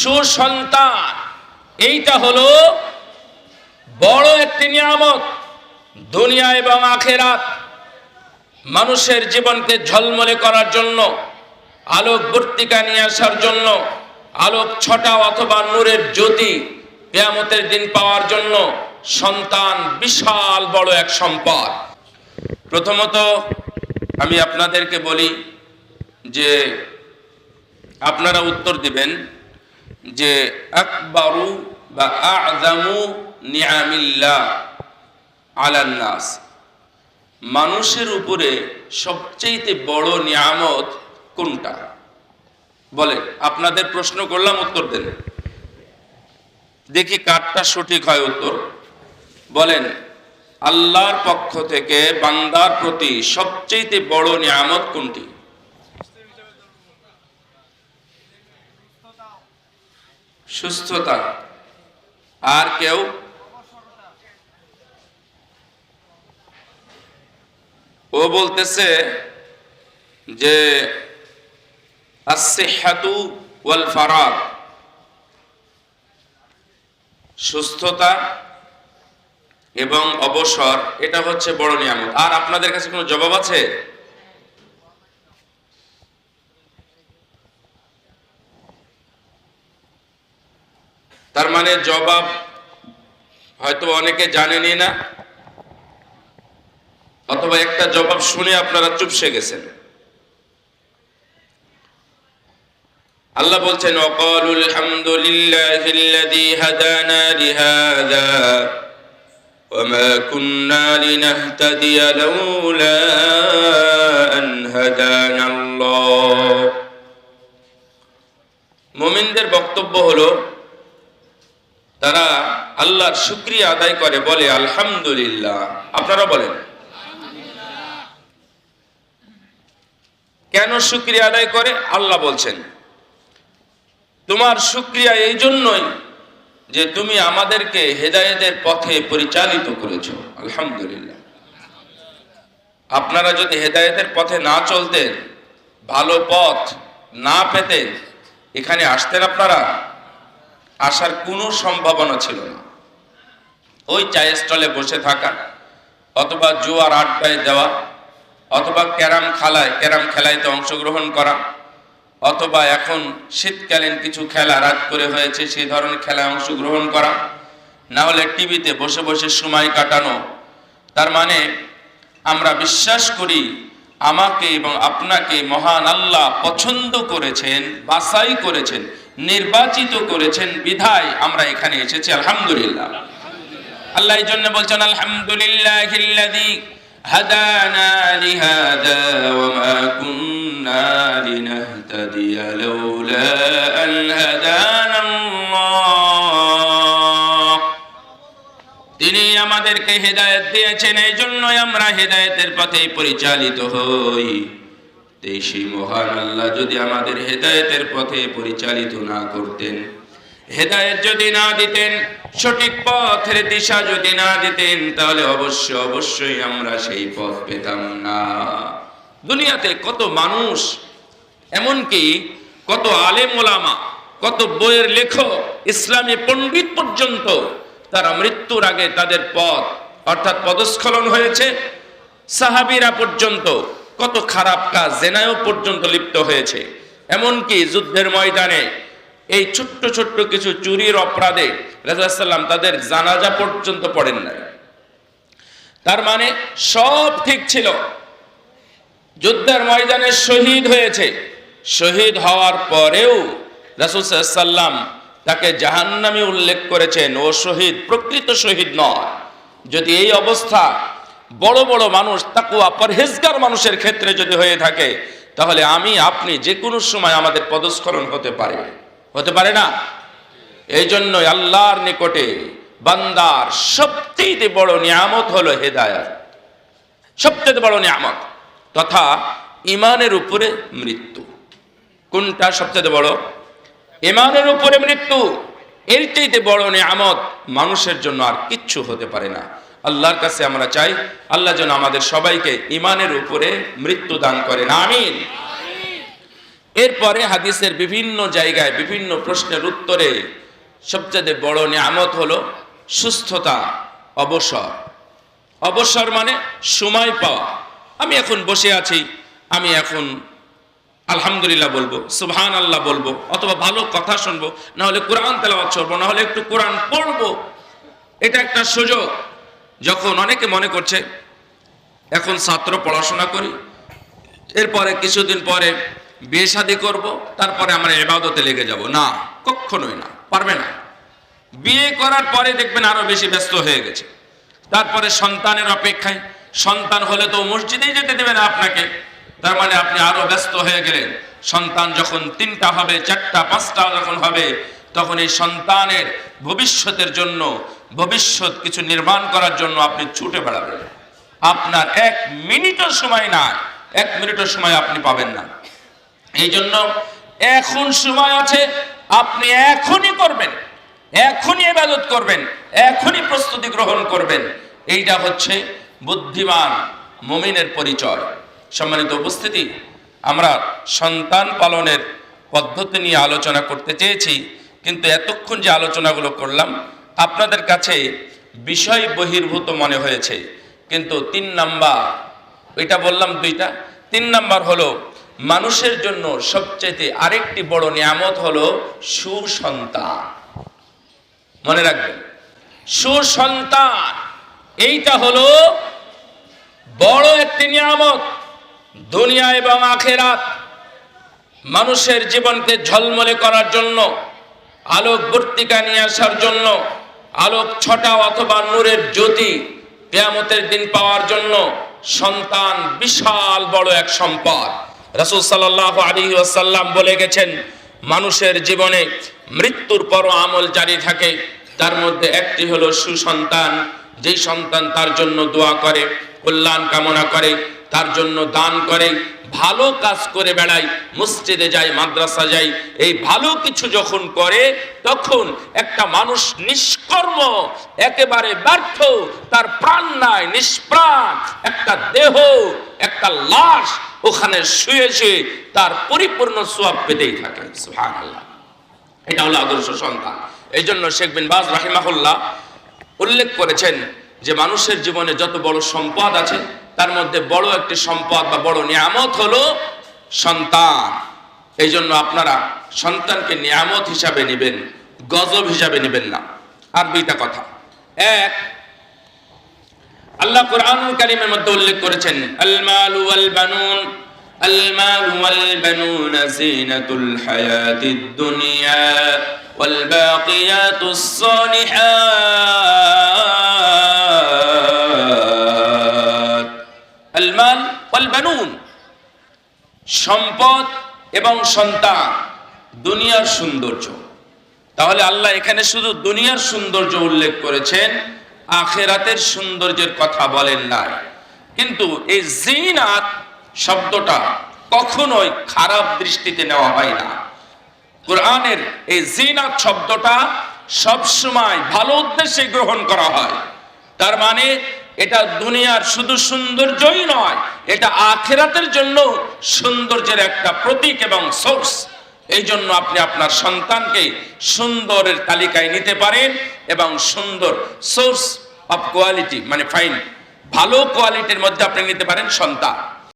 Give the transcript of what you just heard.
সুসন্তান। এইটা হলো বড় একটি নিয়ামত দুনিয়া এবং আখেরাত। মানুষের জীবনকে ঝলমলে করার জন্য, আলোক বর্তিকা নিয়ে আসার জন্য, আলোক ছটা অথবা নূরের জ্যোতি কেয়ামতের দিন পাওয়ার জন্য সন্তান বিশাল বড় এক সম্পদ। প্রথমত আমি আপনাদেরকে বলি যে আপনারা উত্তর দিবেন যে আকবারু বা আজামু নিয়ামিল্লাহ আলান্নাস মানুষের উপরে সবচেয়ে বড় নিয়ামত কোনটা? বলে আপনাদের প্রশ্ন করলাম, উত্তর দেন। দেখি কারটা সঠিক হয় উত্তর। বলেন, আল্লাহর পক্ষ থেকে বান্দার প্রতি সবচেয়ে বড় নিয়ামত কোনটি? সুস্থতা। আর কেউ? ও বলতেছে যে আসিহাতু ওয়াল ফারাগ সুস্থতা এবং অবসর, এটা হচ্ছে বড় নিয়ামত। আর আপনাদের কাছে কোনো জবাব আছে? তার মানে জবাব হয়তো অনেকে জানেনই না অথবা একটা জবাব শুনে আপনারা চুপসে গেছেন আল্লাহ বলছেন অকালুল হামদুলিল্লাহিল্লাযী হাদানা লিহাযা وما كنا لنهتدي لولا أن هدانا الله মুমিনদের বক্তব্য হলো তারা আল্লাহর শুক্রিয়া আদায় করে, বলে, আলহামদুলিল্লাহ। আপনারা বলেন। কেন শুক্রিয়া আদায় করে? আল্লাহ বলছেন, তোমার শুক্রিয়া এই জন্যই যে তুমি আমাদেরকে হেদায়েতের পথে পরিচালিত করেছ। আলহামদুলিল্লাহ। আপনারা যদি হেদায়েতের পথে না চলতেন, ভালো পথ না পেতেন, এখানে আসতেন আপনারা? আসার কোনো সম্ভাবনা ছিল না। ওই চায়ের স্টলে বসে থাকা, অথবা জোয়ার আড্ডায় দেওয়া, অথবা ক্যারাম খেলায়, ক্যারাম খেলাইতে অংশগ্রহণ করা, অথবা এখন শীতকালীন কিছু খেলা রাত করে হয়েছে সেই ধরনের খেলায় অংশগ্রহণ করা, না হলে টিভিতে বসে বসে সময় কাটানো। তার মানে আমরা বিশ্বাস করি আমাকে এবং আপনাকে মহান আল্লাহ পছন্দ করেছেন বাছাই করেছেন নির্বাচিত করেছেন বিধায় আমরা এখানে এসেছি আলহামদুলিল্লাহ আল্লাহ এই জন্য বলছেন আলহামদুলিল্লাহ هدانا لهذا وما كنا لنهتدي لولا أن هدانا الله আমাদেরকে হেদায়েত দিয়েছেন, এই জন্যই আমরা হেদায়েতের পথে পরিচালিত হই। সেই মহান আল্লাহ যদি আমাদের হেদায়েতের পথে পরিচালিত না করতেন, হেদায়েত যদি না দিতেন, সঠিক পথের দিশা যদি না দিতেন, তাহলে অবশ্য অবশ্যই আমরা সেই পথ পেতাম না। দুনিয়াতে কত মানুষ, এমনকি কত আলেম ওলামা, কত বইয়ের লেখক, ইসলামী পণ্ডিত পর্যন্ত তারা মৃত্যুর আগে তাদের পথ অর্থাৎ পদস্খলন হয়েছে। সাহাবিরা পর্যন্ত কত খারাপ কাজ, জেনায়ও পর্যন্ত লিপ্ত হয়েছে। এমনকি যুদ্ধের ময়দানে এই ছোট্ট ছোট্ট কিছু চুরির অপরাধে রাজাসাল্লাম তাদের জানাজা পর্যন্ত পড়েন নাই। তার মানে সব ঠিক ছিল। যুদ্ধের ময়দানে শহীদ হয়েছে। শহীদ হওয়ার পরেও রাসুল সাল্লাম তাকে জাহান্নামে উল্লেখ করেছেন, ও শহীদ, প্রকৃত শহীদ নয়। যদি এই অবস্থা বড় বড় মানুষ, তাকুয়া, পরহেজগার মানুষের ক্ষেত্রে যদি হয়ে থাকে, তাহলে আমি, আপনি যে কোনো সময় আমাদের পদস্খলন হতে পারে। হতে পারে না? এই জন্য আল্লাহর নিকটে বান্দার সবচেয়ে বড় নিয়ামত হলো হেদায়াত। সবচেয়ে বড় নিয়ামত, তথা ইমানের উপরে মৃত্যু। কোনটা সবচেয়ে বড়? ইমানের উপরে মৃত্যু। এর চাইতে বড় নিয়ামত মানুষের জন্য আর কিচ্ছু হতে পারে না। আল্লাহর কাছে আমরা চাই, আল্লাহ যেন আমাদের সবাইকে ইমানের উপরে মৃত্যু দান করেন। আমিন। এরপরে হাদিসের বিভিন্ন জায়গায়, বিভিন্ন প্রশ্নের উত্তরে সবচেয়ে বড় নিয়ামত হলো সুস্থতা, অবসর। অবসর মানে সময় পাওয়া। আমি এখন বসে আছি, আমি এখন আলহামদুলিল্লাহ বলব সুবহান আল্লাহ বলব, অথবা ভালো কথা শুনব না হলে কোরআন তেলাওয়াত করব না হলে একটু কোরআন পড়ব। এটা একটা সুযোগ। যখন অনেকে মনে করছে, এখন ছাত্র পড়াশোনা করি, এরপরে কিছুদিন পরে বিয়ে শাদী করব, তারপরে আমরা এবাদতে লেগে যাব। না কখনোই না, পারবে না। বিয়ে করার পরে দেখবেন আরও বেশি ব্যস্ত হয়ে গেছে। তারপরে সন্তানের অপেক্ষায়, সন্তান হলে তো মসজিদেই যেতে দেবে না আপনাকে। তার মানে আপনি আরও ব্যস্ত হয়ে গেলেন। সন্তান যখন তিনটা হবে, চারটা পাঁচটা যখন হবে, তখন এই সন্তানের ভবিষ্যতের জন্য, ভবিষ্যৎ কিছু নির্মাণ করার জন্য আপনি ছুটে বেড়াবেন। আপনার এক মিনিটও সময় না এক মিনিটের সময় আপনি পাবেন না। এই জন্য এখন সময় আছে, আপনি এখনই করবেন, এখনই এবাদত করবেন, এখনই প্রস্তুতি গ্রহণ করবেন। এইটা হচ্ছে বুদ্ধিমান মমিনের পরিচয়। সম্মানিত উপস্থিতি, আমরা সন্তান পালনের পদ্ধতি নিয়ে আলোচনা করতে চেয়েছি, কিন্তু এতক্ষণ যে আলোচনাগুলো করলাম, আপনাদের কাছে বিষয় বহির্ভূত মনে হয়েছে। কিন্তু তিন নাম্বার, এটা বললাম দুইটা, তিন নাম্বার হলো, মানুষের জন্য সবচেয়ে আরেকটি বড় নিয়ামত হলো সুসন্তান। মনে রাখবেন, সুসন্তান, এইটা হলো বড় একটি নিয়ামত। দুনিয়া এবং আখেরাত মানুষের জীবনকে ঝলমলে করার জন্য, আলোক বর্তিকা নিয়ে আসার জন্য, আলোক ছটা অথবা নূরের জ্যোতি কেয়ামতের দিন পাওয়ার জন্য সন্তান বিশাল বড় এক সম্পদ। রাসূল সাল্লাল্লাহু আলাইহি ওয়াসাল্লাম বলে গেছেন, মানুষের জীবনে মৃত্যুর পর আমল জারি থাকে। তার মধ্যে একটি হলো সুসন্তান, যেই সন্তান তার জন্য দোয়া করে, কল্যাণ কামনা করে তার জন্য দান করে, ভালো কাজ করে বেড়ায়, মসজিদে যায়, মাদ্রাসা যায়। এই ভালো কিছু যখন করে, তখন একটা মানুষ নিষ্কর্ম, একেবারে ব্যর্থ, তার প্রাণ নাই, নিষ্প্রাণ। একটা দেহ, একটা লাশ ওখানে শুয়ে শুয়ে তার পরিপূর্ণ সোয়াব পেতেই থাকে। এটা হলো আদর্শ সন্তান। এই জন্য শেখ বিন বাজ রাহিমাহুল্লাহ উল্লেখ করেছেন যে মানুষের জীবনে যত বড় সম্পদ আছে তার মধ্যে বড় একটি সম্পদ বা বড় নিয়ামত হলো সন্তান। এই জন্য আপনারা সন্তানকে নিয়ামত হিসাবে নেবেন, গজব হিসাবে নেবেন না। আর দুইটা কথা। এক, আল্লাহ কোরআনুল কারীমের মধ্যে উল্লেখ করেছেন আল মালু ওয়াল বানুন আল মালু ওয়াল বানুন। সম্পদ এবং সন্তান, দুনিয়ার সৌন্দর্য। তাহলে আল্লাহ এখানে শুধু দুনিয়ার সৌন্দর্য উল্লেখ করেছেন, আখেরাতের সৌন্দর্যের কথা বলেন নাই। কিন্তু এই জিনাত শব্দটা কখনোই খারাপ দৃষ্টিতে নেওয়া হয় না। কোরআনের এই জিনাত শব্দটা সবসময় ভালো উদ্দেশ্যে গ্রহণ করা হয়। তার মানে এটা দুনিয়ার শুধু সৌন্দর্যই নয়, এটা আখেরাতের জন্য সৌন্দর্যের একটা প্রতীক এবং সোর্স। এই জন্য আপনি আপনার সন্তানকে সুন্দরের তালিকায় নিতে পারেন এবং সুন্দর সোর্স অফ কোয়ালিটি মানে ফাইন, ভালো কোয়ালিটির মধ্যে আপনি নিতে পারেন সন্তান।